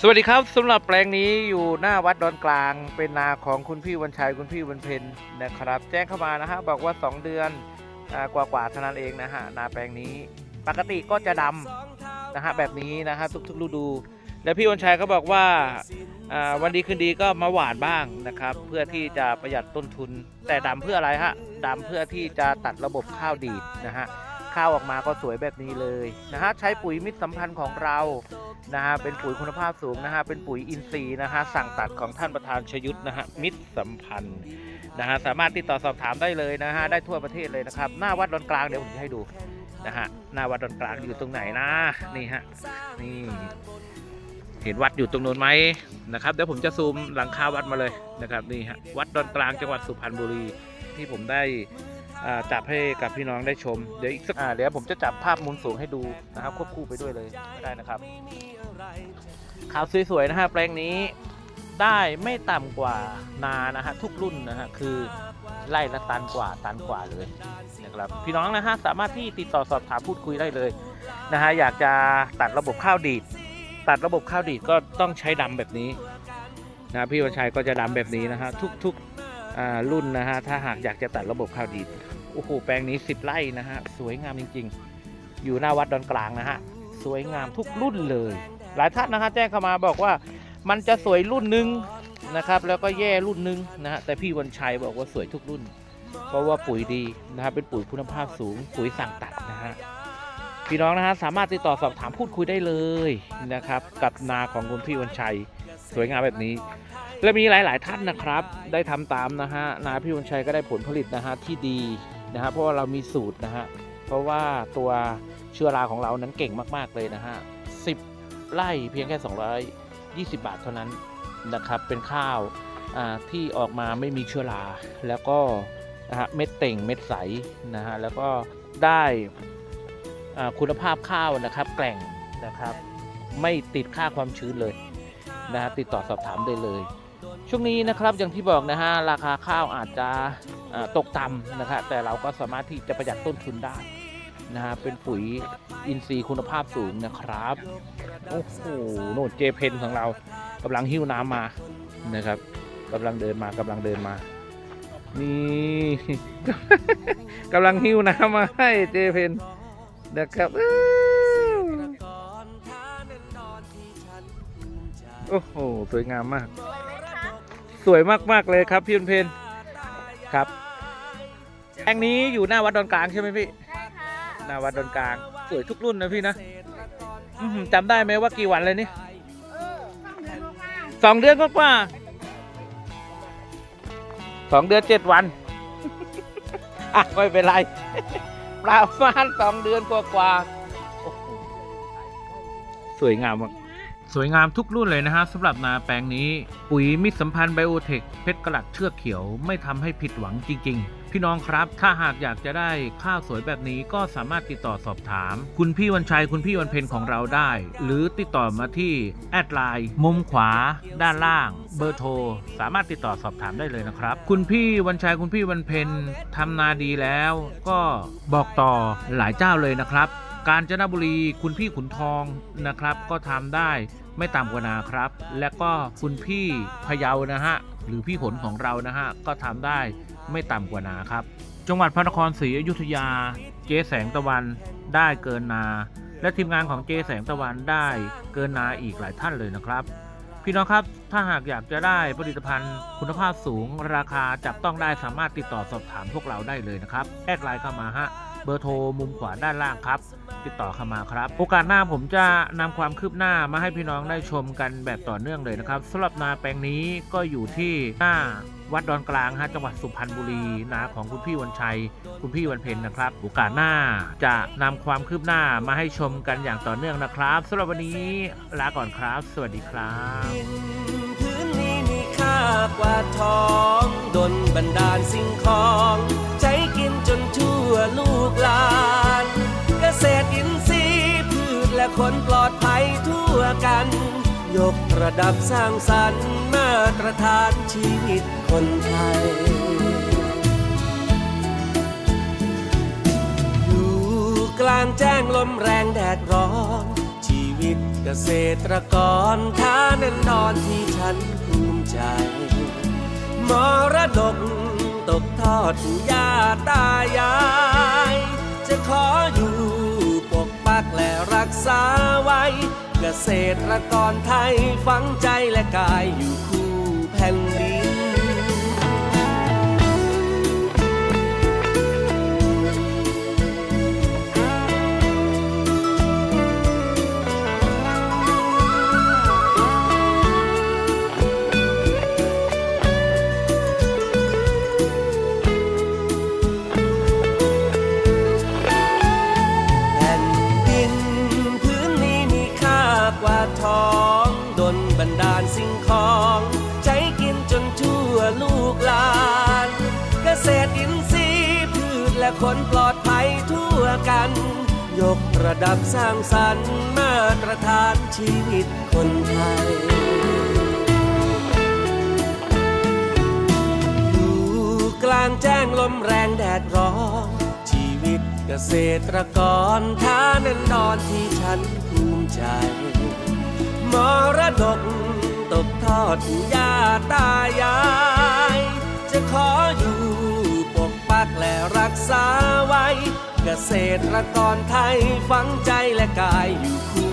สวัสดีครับสำหรับแปลงนี้อยู่หน้าวัดดอนกลาง เป็นนาของคุณพี่วันชัยคุณพี่วันเพ็ญนะครับ แจ้งเข้ามานะฮะบอกว่า 2 เดือนอ่ากว่าเท่านั้นเองนะฮะนาแปลงนี้ ปกติก็จะดำนะฮะแบบนี้นะฮะทุกๆฤดู และพี่วันชัยก็บอกว่าอ่าวันดีคืนดีก็มาหวานบ้างนะครับ เพื่อที่จะประหยัดต้นทุน แต่ดำเพื่ออะไรฮะดำเพื่อที่จะตัดระบบข้าวดีดนะฮะ ข้าวออกมาก็สวยแบบนี้เลยนะฮะใช้ปุ๋ยมิตรสัมพันธ์ของเรานะฮะเป็นปุ๋ยคุณภาพสูงนะฮะเป็นปุ๋ยอินทรีย์นะฮะสั่งตัดของท่านประธานชยุทธนะฮะมิตรสัมพันธ์นะฮะสามารถติดต่อสอบถามได้เลยนะฮะได้ทั่วประเทศเลยนะครับ หน้าวัดดอนกลางเดี๋ยวผมจะให้ดูนะฮะหน้าวัดดอนกลางอยู่ตรงไหนนะนี่ฮะนี่ เห็นวัดอยู่ตรงนู้นไหมนะครับเดี๋ยวผมจะซูมหลังคาวัดมาเลยนะครับนี่ฮะวัดดอนกลางจังหวัดสุพรรณบุรีที่ผมได้จับให้กับพี่น้องได้ชม เดี๋ยวอีกสักเดี๋ยวผมจะจับภาพมุมสูงให้ดูนะครับ ควบคู่ไปด้วยเลยได้นะครับขาวสวยๆนะฮะแปลงนี้ได้ไม่ต่ำกว่านานะฮะทุกรุ่นนะฮะคือไล่ละตันกว่าตันกว่าเลยนะครับพี่น้องนะฮะสามารถที่ติดต่อสอบถามพูดคุยได้เลยนะฮะอยากจะตัดระบบข้าวดีด ตัดระบบข้าวดีดก็ต้องใช้ดำแบบนี้นะพี่วันชัยก็จะดำแบบนี้นะฮะทุกๆรุ่นนะฮะถ้าหากอยากจะตัดระบบข้าวดีดโอ้โหแปลงนี้ 10 ไร่นะฮะสวยงามจริง ๆ อยู่หน้าวัดดอนกลางนะฮะสวยงามทุกรุ่นเลย หลายท่านนะฮะแจ้งเข้ามาบอกว่ามันจะสวยรุ่นหนึ่งนะครับแล้วก็แย่รุ่นหนึ่งนะฮะแต่พี่วันชัยบอกว่าสวยทุกรุ่น เพราะว่าปุ๋ยดีนะฮะเป็นปุ๋ยคุณภาพสูงปุ๋ยสั่งตัดนะฮะ พี่น้องนะฮะสามารถติดต่อสอบถามพูดคุยได้เลยนะครับ กับนาของคุณพี่วันชัยสวยงามแบบนี้ และมีหลาย ๆ ท่านนะครับ ได้ทำตามนะฮะนาพี่วันชัยก็ได้ผลผลิตนะฮะที่ดีนะฮะเพราะว่าเรามีสูตรนะฮะเพราะว่าตัวเชื้อราของเรานั้นเก่งมาก ๆ เลยนะฮะ10ไร่เพียงแค่ 220 บาทเท่านั้นนะครับ เป็นข้าวอ่าที่ออกมาไม่มีเชื้อราแล้วก็นะฮะเม็ดเต่งเม็ดใสนะฮะแล้วก็ได้ คุณภาพข้าวนะครับแกล่งนะครับ ไม่ติดค่าความชื้นเลยนะฮะติดต่อสอบถามได้เลย ช่วงนี้นะครับอย่างที่บอกนะฮะราคาข้าวอาจจะตกต่ำนะครับแต่เราก็สามารถที่จะประหยัดต้นทุนได้นะฮะเป็นปุ๋ยอินทรีย์คุณภาพสูงนะครับโอ้โหโน่นเจเพนของเรากำลังหิ้วน้ำมานะครับกำลังเดินมากำลังเดินมา นี่กำลังหิ้วน้ำมาให้เจเพน นะครับอื้อโอ้โห สวยงามมาก สวยมาก ๆ เลยครับ พี่ยุนเพนครับแองนี้อยู่หน้าวัดดอนกลางใช่ไหมพี่ ใช่ค่ะหน้าวัดดอนกลาง สวยทุกรุ่นนะพี่นะอื้อหือจำได้ไหมว่ากี่วันเลยนี่เออต้องเดินลงมาสองเดือนกว่าๆสองเดือนเจ็ดวัน อะไม่เป็นไร ประมาณสองเดือนกว่าๆสวยงามมากสวยงามทุกรุ่นเลยนะฮะสำหรับนาแปลงนี้ ปุ๋ยมิตรสัมพันธ์ไบโอเทคเพชรกลัดเชือกเขียวไม่ทำให้ผิดหวังจริง ๆ พี่น้องครับ ถ้าหากอยากจะได้ข้าวสวยแบบนี้ก็สามารถติดต่อสอบถาม คุณพี่วันชัยคุณพี่วันเพ็ญของเราได้ หรือติดต่อมาที่แอดไลน์มุมขวา ด้านล่าง เบอร์โทร สามารถติดต่อสอบถามได้เลยนะครับ คุณพี่วันชัยคุณพี่วันเพ็ญทำนาดีแล้ว ก็บอกต่อหลายเจ้าเลยนะครับกาญจนบุรีคุณพี่ขุนทองนะครับ ก็ทำได้ไม่ต่ำกว่านาครับ และก็คุณพี่พะเยานะฮะ หรือพี่ผลของเรานะฮะ ก็ทำได้ ไม่ต่ำกว่านาครับ จังหวัดพระนครศรีอยุธยา เจ๊แสงตะวันได้เกินนา และทีมงานของเจ๊แสงตะวันได้เกินนาอีกหลายท่านเลยนะครับ พี่น้องครับถ้าหากอยากจะได้ผลิตภัณฑ์คุณภาพสูง ราคาจับต้องได้สามารถติดต่อสอบถามพวกเราได้เลยนะครับแอดไลน์เข้ามาฮะเบอร์โทรมุมขวาด้านล่างครับ ติดต่อเข้ามาครับ โอกาสหน้าผมจะนำความคืบหน้ามาให้พี่น้องได้ชมกันแบบต่อเนื่องเลยนะครับสำหรับนาแปลงนี้ก็อยู่ที่หน้า วัดดอนกลางฮะจังหวัดสุพรรณบุรีนาของคุณพี่วันชัย คุณพี่วันเพ็ญนะครับโอกาสหน้าจะนำความคืบหน้ามาให้ชมกันอย่างต่อเนื่องนะครับสำหรับวันนี้ลาก่อนครับ สวัสดีครับพื้นนี้มีค่ากว่าทองดนบันดาลสิ่งของ ใช้กินจนทั่วลูกหลาน เกษตรอินทรีย์พืชและคนปลอดภัยทั่วกันยก ระดับสร้างสรรค์มาตรฐานชีวิตคนไทย อยู่กลางแจ้งลมแรงแดดร้อน ชีวิตเกษตรกรท่าแน่นอนที่ฉันภูมิใจ มรดกตกทอดยาตายาย จะขออยู่ปกปักและรักษาไว้ เกษตรกรไทยฝังใจและกายอยู่คู่ และคนปลอดภัยทั่วกัน ยกระดับสร้างสรรค์มาตรฐานชีวิตคนไทย อยู่กลางแจ้งลมแรงแดดร้อนชีวิตเกษตรกรท่าแน่นอนที่ฉันภูมิใจ มรดกตกทอดสู่ย่าตายาย จะขออยู่ ษาไว้ เกษตรกรไทยฝังใจและกายอยู่คู่